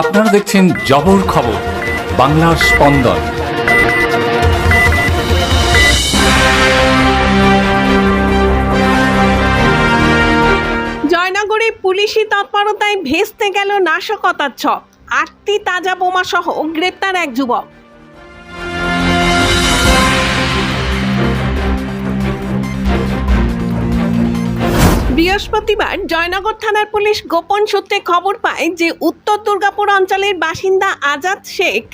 আপনারা দেখছেন জবর খবর, বাংলার স্পন্দন। জয়নগরে পুলিশি তৎপরতায় ভেস্তে গেল নাশকতার ছক। আটটি তাজা বোমা সহ গ্রেপ্তার এক যুবক। বৃহস্পতিবার জয়নগর থানার পুলিশ গোপন সূত্রে খবর পায় যে উত্তর দুর্গাপুর অঞ্চলের বাসিন্দা আজাদ শেখ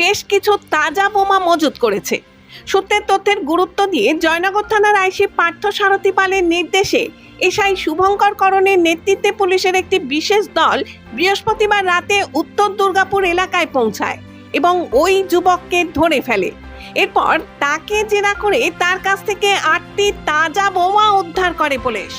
বেশ কিছু তাজা বোমা মজুত করেছে। সূত্রের তথ্যের গুরুত্ব দিয়ে জয়নগর থানার আইসি পার্থ সারথী পালের নির্দেশে এসআই শুভঙ্কর করণের নেতৃত্বে পুলিশের একটি বিশেষ দল বৃহস্পতিবার রাতে উত্তর দুর্গাপুর এলাকায় পৌঁছায় এবং ওই যুবককে ধরে ফেলে। এরপর তাকে জেরা করে তার কাছ থেকে আটটি তাজা বোমা উদ্ধার করে পুলিশ।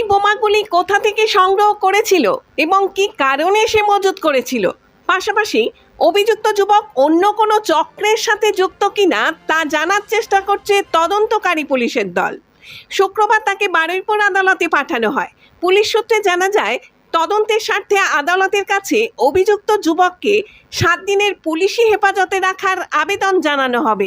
ওই বোমাগুলি কোথা থেকে সংগ্রহ করেছিল এবং কি কারণে সে মজুত করেছিল? পাশাপাশি অভিযুক্ত যুবক অন্য কোনো চক্রের সাথে যুক্ত কিনা তা জানার চেষ্টা করছে তদন্তকারী পুলিশের দল। শুক্রবার তাকে বারুইপুর আদালতে পাঠানো হয়। পুলিশ সূত্রে জানা যায়, তদন্তের স্বার্থে আদালতের কাছে অভিযুক্ত যুবককে সাত দিনের পুলিশি হেফাজতে রাখার আবেদন জানানো হবে।